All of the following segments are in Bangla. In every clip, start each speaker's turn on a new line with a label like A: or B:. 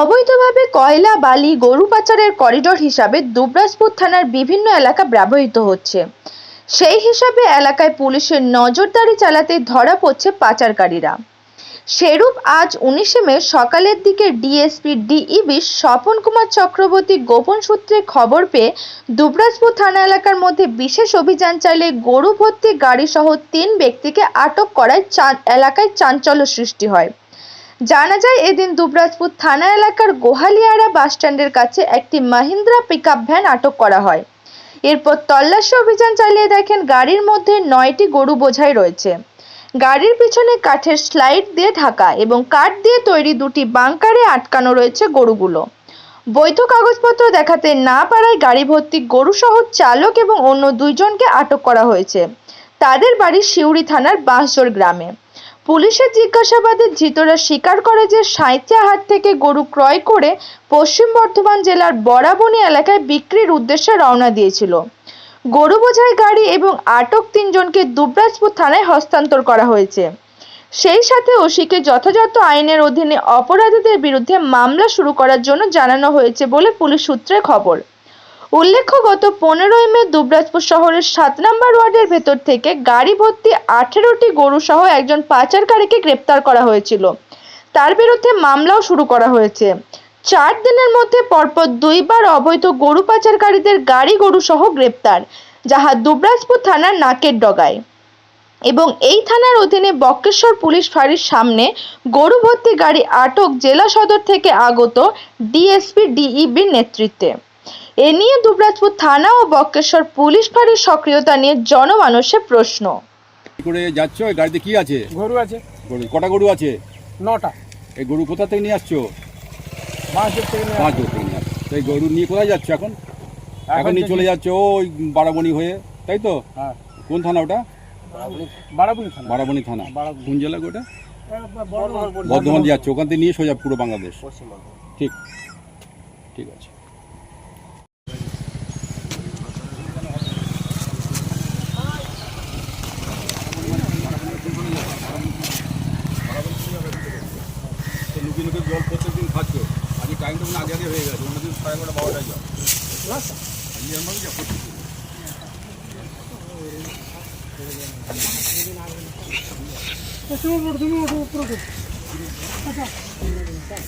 A: অবৈধভাবে কয়লা, বালি, গরু পাচারের করিডোর হিসাবে দুবরাজপুর থানার বিভিন্ন এলাকা ব্যবহৃত হচ্ছে। সেই হিসাবে এলাকায় পুলিশের নজরদারি চালাতে ধরা পড়ছে পাচারকারীরা। সেরূপ আজ উনিশে মে সকালের দিকে ডিএসপি ডিইবি স্বপন কুমার চক্রবর্তী গোপন সূত্রে খবর পেয়ে দুবরাজপুর থানা এলাকার মধ্যে বিশেষ অভিযান চালিয়ে গরু ভর্তি গাড়ি সহ তিন ব্যক্তিকে আটক করায় এলাকায় চাঞ্চল্য সৃষ্টি হয়। জানা যায় এদিন দুবরাজপুর থানা এলাকার গোহালিয়ারা বাসস্ট্যান্ডের কাছে একটি মাহিন্দ্রা পিকআপ ভ্যান আটক করা হয়। এরপর তল্লাশি অভিযান চালিয়ে দেখেন গাড়ির মধ্যে নয়টি গরু বোঝাই রয়েছে। গাড়ির পিছনে কাঠের স্লাইড দিয়ে ঢাকা এবং কাঠ দিয়ে তৈরি দুটি বাংকারে আটকানো রয়েছে গরুগুলো। বৈধ কাগজপত্র দেখাতে না পারায় গাড়ি ভর্তি গরু সহ চালক এবং অন্য দুইজনকে আটক করা হয়েছে। তাদের বাড়ি সিউড়ি থানার বাঁশজোর গ্রামে। পুলিশের জিজ্ঞাসাবাদে ধৃতরা স্বীকার করে যে সাঁইথিয়া হাট থেকে গরু ক্রয় করে পশ্চিম বর্ধমান জেলার বরাবনী এলাকায় বিক্রির উদ্দেশ্যে রওনা দিয়েছিল। গরু বোঝাই গাড়ি এবং আটক তিনজনকে দুবরাজপুর থানায় হস্তান্তর করা হয়েছে। সেই সাথে ওসিকে যথাযথ আইনের অধীনে অপরাধীদের বিরুদ্ধে মামলা শুরু করার জন্য জানানো হয়েছে বলে পুলিশ সূত্রে খবর। উল্লেখ্য, গত পনেরোই মে দুবরাজপুর শহরের সাত নম্বর ওয়ার্ডের ভেতর থেকে গাড়ি ভর্তি আঠেরোটি গরু সহ একজন পাচারকারীকে গ্রেপ্তার করা হয়েছিল। তার বিরুদ্ধে মামলাও শুরু করা হয়েছে। চার দিনের মধ্যে পরপর দুইবার অবৈধ গরু পাচারকারীদের গাড়ি গরু সহ গ্রেপ্তার, যাহা দুবরাজপুর থানার নাকের ডগায়। এবং এই থানার অধীনে বক্রেশ্বর পুলিশ ফাঁড়ির সামনে গরু ভর্তি গাড়ি আটক জেলা সদর থেকে আগত ডিএসপি ডিইবির নেতৃত্বে। এ নিয়ে দুবরাজপুর থানা ও বক্রেশ্বর পুলিশ ফাঁড়ির সক্রিয়তা নিয়ে জনমানসে প্রশ্ন।
B: কি করে যাচ্ছ? এই গাড়িতে কি আছে?
C: গরু আছে।
B: গরু কটা গরু আছে?
C: নটা।
B: এই গরু কোথা থেকে নিয়ে আসছো?
C: মাছ গেলে
B: পাঁচ গরু থেকে নিয়ে আসছো। তো এই গরু নিয়ে কোথায় যাচ্ছ এখন? এখন নিয়ে চলে যাচ্ছ ওই বারাবণী হয়ে তাই তো?
C: হ্যাঁ।
B: কোন থানা ওটা?
C: বারাবুনি থানা।
B: বারাবণী থানা।
C: বারাবণী।
B: কোন জেলা ওটা? বর্ধমান। যাচ্ছে। ওখান থেকে নিয়ে সোজা পুরো বাংলাদেশ। ঠিক। ঠিক আছে। টাইমটা মনে আগে আগে হয়ে গেছে অন্যদিন সাড়ে এগারোটা বারোটায় যাও আজকে আমার যা প্রত্যেকদিন। ইন্টেলিজেন্সটা কম আছে গরুগুলো ছবি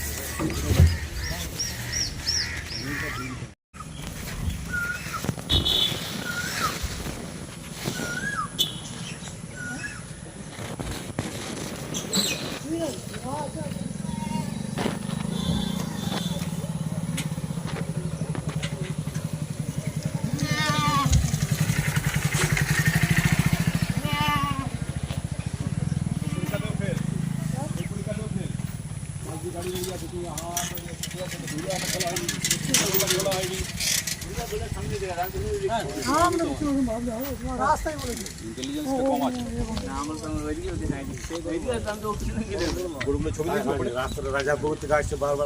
B: দিয়েছো
D: রাস্তাটা রাজাপুর থেকে আসছে বারবার